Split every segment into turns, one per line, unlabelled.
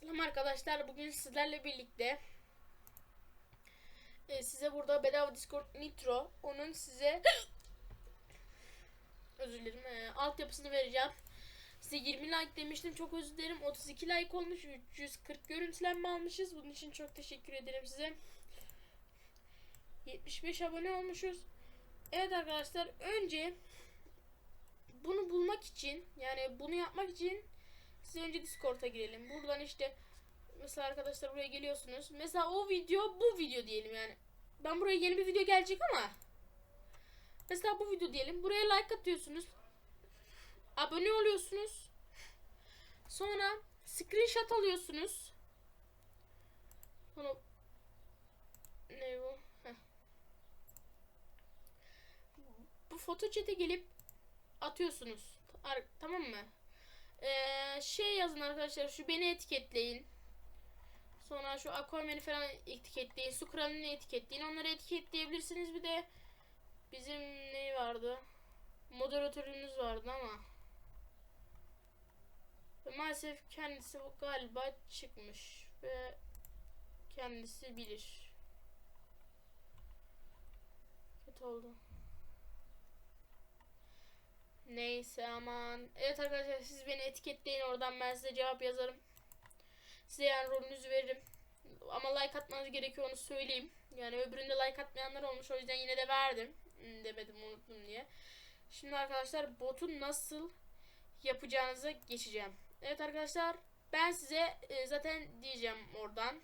Selam arkadaşlar. Bugün sizlerle birlikte e, size burada bedava Discord Nitro onun size özür dilerim e, altyapısını vereceğim. Size 20 like demiştim. Çok özür dilerim. 32 like olmuş. 340 görüntülenme almışız. Bunun için çok teşekkür ederim size. 75 abone olmuşuz. Evet arkadaşlar önce bunu bulmak için yani bunu yapmak için size önce Discord'a girelim. Buradan işte mesela arkadaşlar buraya geliyorsunuz. Mesela o video bu video diyelim yani. Ben buraya yeni bir video gelecek ama mesela bu video diyelim. Buraya like atıyorsunuz. Abone oluyorsunuz. Sonra screenshot alıyorsunuz. Bunu ne bu? Heh. Bu foto chat'e gelip atıyorsunuz. Ar- tamam mı? Ee, şey yazın arkadaşlar şu beni etiketleyin. Sonra şu Aquaman'i falan etiketleyin. Su kralını etiketleyin. Onları etiketleyebilirsiniz. Bir de bizim ne vardı? Moderatörümüz vardı ama maalesef kendisi galiba çıkmış ve kendisi bilir. Kötü oldu. Neyse aman. Evet arkadaşlar siz beni etiketleyin oradan ben size cevap yazarım. Size yani rolünüzü veririm. Ama like atmanız gerekiyor onu söyleyeyim. Yani öbüründe like atmayanlar olmuş o yüzden yine de verdim. Hmm, demedim unuttum diye. Şimdi arkadaşlar botu nasıl yapacağınıza geçeceğim. Evet arkadaşlar ben size e, zaten diyeceğim oradan.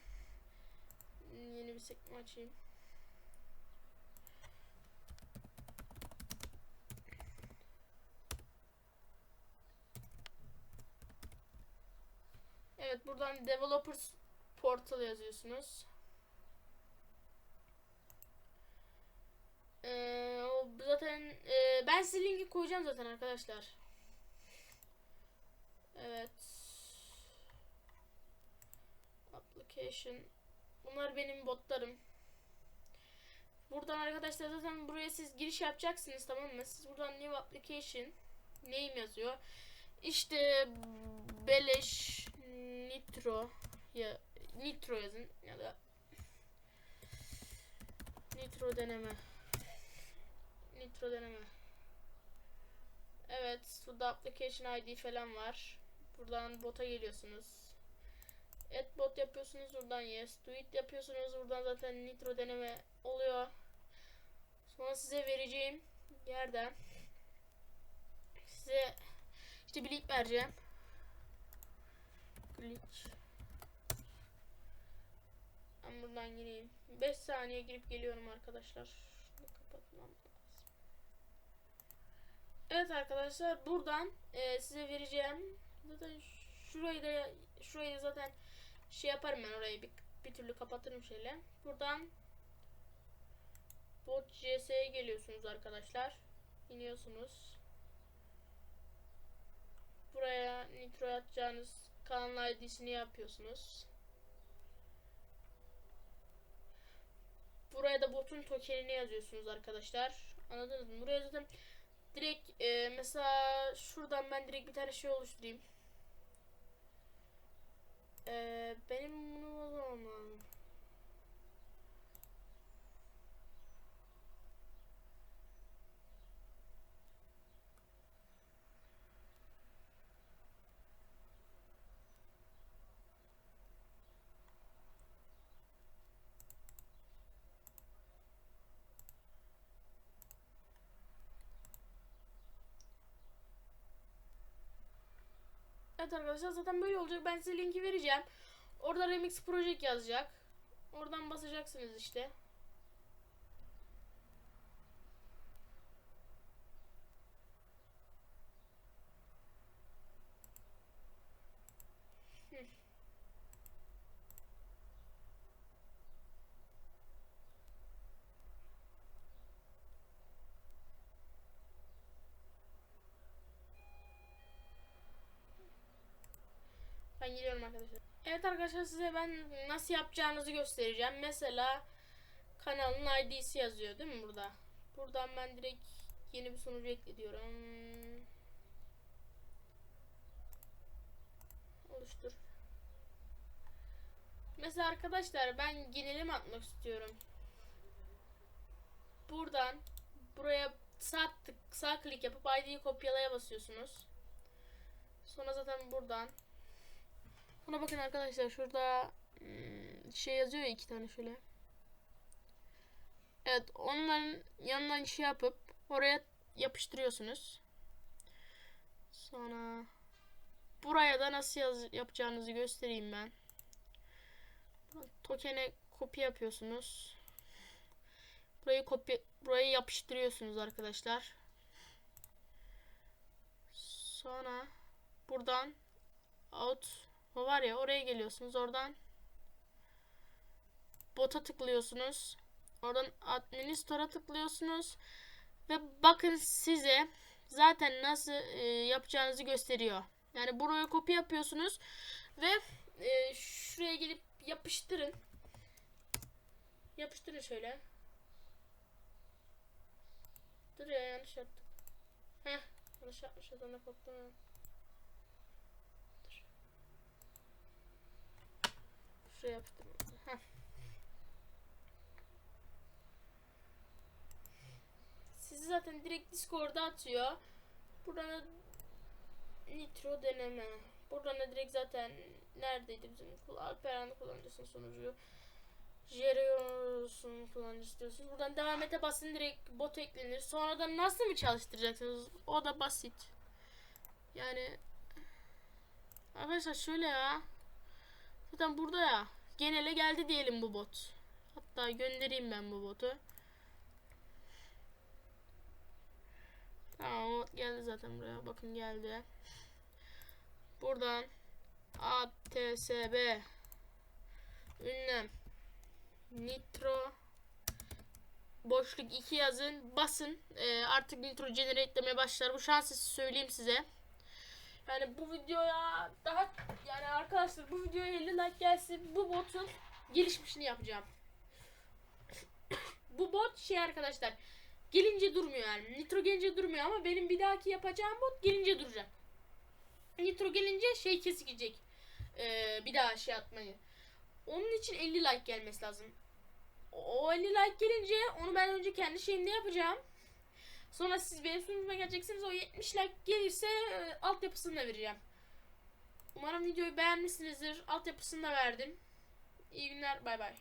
Hmm, Yeni bir sekme açayım. Buradan developers portal yazıyorsunuz. Ee, o zaten e, ben size linki koyacağım zaten arkadaşlar. Evet. Application. Bunlar benim botlarım. Buradan arkadaşlar zaten buraya siz giriş yapacaksınız tamam mı? Siz buradan new application name yazıyor. İşte beleş nitro ya nitro yazın ya da nitro deneme. Nitro deneme. Evet burada application id falan var. Buradan bota geliyorsunuz. Et bot yapıyorsunuz buradan yes. Do it yapıyorsunuz buradan zaten nitro deneme oluyor. Sonra size vereceğim yerden size işte bir link vereceğim glitch. Ben buradan gireyim. 5 saniye girip geliyorum arkadaşlar. Şunu kapatmam lazım. Evet arkadaşlar buradan e, size vereceğim. Zaten şurayı da şurayı zaten şey yaparım ben orayı bir, bir türlü kapatırım şöyle. Buradan bot CS'ye geliyorsunuz arkadaşlar. İniyorsunuz. Buraya nitro atacağınız kanal ID'sini yapıyorsunuz. Buraya da botun tokenini yazıyorsunuz arkadaşlar. Anladınız mı? Buraya zaten direkt e, mesela şuradan ben direkt bir tane şey oluşturayım. E, benim bunu bozmam lazım. Evet arkadaşlar zaten böyle olacak. Ben size linki vereceğim. Orada Remix Project yazacak. Oradan basacaksınız işte. Ben geliyorum arkadaşlar. Evet arkadaşlar size ben nasıl yapacağınızı göstereceğim. Mesela kanalın ID'si yazıyor değil mi burada? Buradan ben direkt yeni bir sunucu ekliyorum. Oluştur. mesela arkadaşlar ben genelim atmak istiyorum. Buradan buraya sağ tık sağ klik yapıp ID'yi kopyalaya basıyorsunuz. Sonra zaten buradan. Buna bakın arkadaşlar şurada hmm, şey yazıyor ya iki tane şöyle. Evet onların yanından şey yapıp oraya yapıştırıyorsunuz. Sonra buraya da nasıl yaz yapacağınızı göstereyim ben. Token'e kopya yapıyorsunuz. Burayı kopya burayı yapıştırıyorsunuz arkadaşlar. Sonra buradan out o var ya oraya geliyorsunuz. Oradan bota tıklıyorsunuz. Oradan administrator'a tıklıyorsunuz. Ve bakın size zaten nasıl e, yapacağınızı gösteriyor. Yani buraya kopya yapıyorsunuz ve e, şuraya gelip yapıştırın. Yapıştırın şöyle. Dur ya yanlış yaptık. Heh yanlış yapmışız ona koptum. ha. Dur. Yapıştırın. Heh. Sizi zaten direkt Discord'a atıyor. Buradan da Nitro deneme. Buradan da direkt zaten neredeydi bizim Alperen kullanıcısının sonucu. Jereos'un kullanıcısı diyorsunuz. Buradan devam ete basın direkt bot eklenir. Sonra da nasıl mı çalıştıracaksınız? O da basit. Yani arkadaşlar şöyle ya. Zaten burada ya. Genele geldi diyelim bu bot. Hatta göndereyim ben bu botu. Tamam o geldi zaten buraya. Bakın geldi. Buradan ATSB ünlem Nitro boşluk 2 yazın basın Ee, artık nitro generate'lemeye başlar bu şansı söyleyeyim size yani bu videoya daha yani arkadaşlar bu videoya 50 like gelsin bu botun gelişmişini yapacağım bu bot şey arkadaşlar gelince durmuyor yani nitro gelince durmuyor ama benim bir dahaki yapacağım bot gelince duracak nitro gelince şey kesikecek Ee, bir daha şey atmayı onun için 50 like gelmesi lazım. O 50 like gelince onu ben önce kendi şeyimde yapacağım. Sonra siz benim sunumuma geleceksiniz. O 70 like gelirse e, altyapısını da vereceğim. Umarım videoyu beğenmişsinizdir. Altyapısını da verdim. İyi günler. Bay bay.